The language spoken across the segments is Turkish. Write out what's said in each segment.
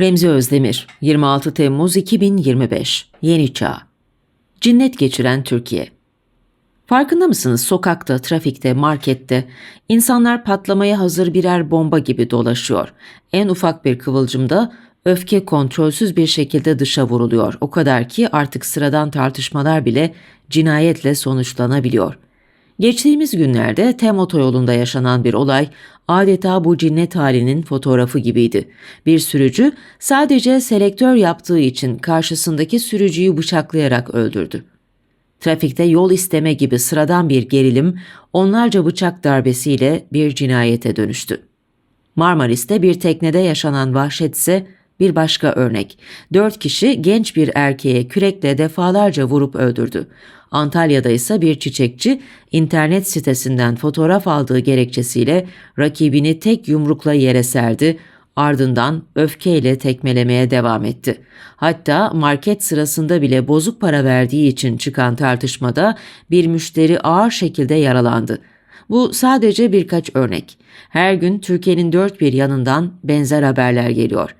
Remzi Özdemir, 26 Temmuz 2025, Yeni Çağ. Cinnet geçiren Türkiye. Farkında mısınız sokakta, trafikte, markette insanlar patlamaya hazır birer bomba gibi dolaşıyor. En ufak bir kıvılcımda öfke kontrolsüz bir şekilde dışa vuruluyor. O kadar ki artık sıradan tartışmalar bile cinayetle sonuçlanabiliyor. Geçtiğimiz günlerde Tem otoyolunda yaşanan bir olay adeta bu cinnet halinin fotoğrafı gibiydi. Bir sürücü sadece selektör yaptığı için karşısındaki sürücüyü bıçaklayarak öldürdü. Trafikte yol isteme gibi sıradan bir gerilim onlarca bıçak darbesiyle bir cinayete dönüştü. Marmaris'te bir teknede yaşanan vahşet ise bir başka örnek. Dört kişi genç bir erkeğe kürekle defalarca vurup öldürdü. Antalya'da ise bir çiçekçi internet sitesinden fotoğraf aldığı gerekçesiyle rakibini tek yumrukla yere serdi, ardından öfkeyle tekmelemeye devam etti. Hatta market sırasında bile bozuk para verdiği için çıkan tartışmada bir müşteri ağır şekilde yaralandı. Bu sadece birkaç örnek. Her gün Türkiye'nin dört bir yanından benzer haberler geliyor.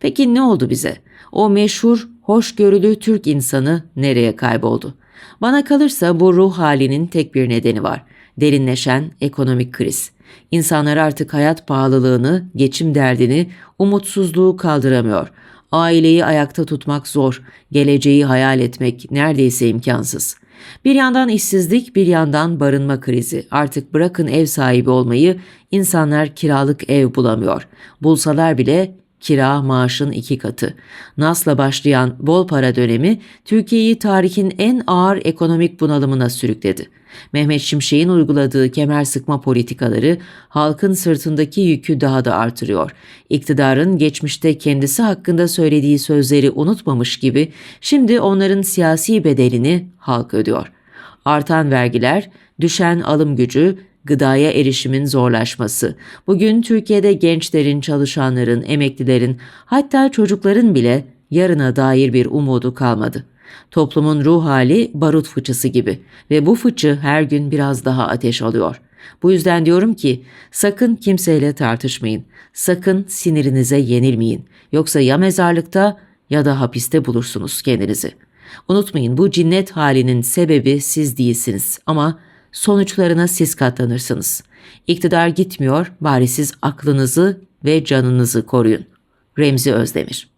Peki ne oldu bize? O meşhur, hoşgörülü Türk insanı nereye kayboldu? Bana kalırsa bu ruh halinin tek bir nedeni var. Derinleşen ekonomik kriz. İnsanlar artık hayat pahalılığını, geçim derdini, umutsuzluğu kaldıramıyor. Aileyi ayakta tutmak zor, geleceği hayal etmek neredeyse imkansız. Bir yandan işsizlik, bir yandan barınma krizi. Artık bırakın ev sahibi olmayı, insanlar kiralık ev bulamıyor. Bulsalar bile kira maaşın iki katı. Nas'la başlayan bol para dönemi Türkiye'yi tarihin en ağır ekonomik bunalımına sürükledi. Mehmet Şimşek'in uyguladığı kemer sıkma politikaları halkın sırtındaki yükü daha da artırıyor. İktidarın geçmişte kendisi hakkında söylediği sözleri unutmamış gibi şimdi onların siyasi bedelini halk ödüyor. Artan vergiler, düşen alım gücü, gıdaya erişimin zorlaşması. Bugün Türkiye'de gençlerin, çalışanların, emeklilerin, hatta çocukların bile yarına dair bir umudu kalmadı. Toplumun ruh hali barut fıçısı gibi ve bu fıçı her gün biraz daha ateş alıyor. Bu yüzden diyorum ki sakın kimseyle tartışmayın. Sakın sinirinize yenilmeyin. Yoksa ya mezarlıkta ya da hapiste bulursunuz kendinizi. Unutmayın bu cinnet halinin sebebi siz değilsiniz ama sonuçlarına siz katlanırsınız. İktidar gitmiyor, bari siz aklınızı ve canınızı koruyun. Remzi Özdemir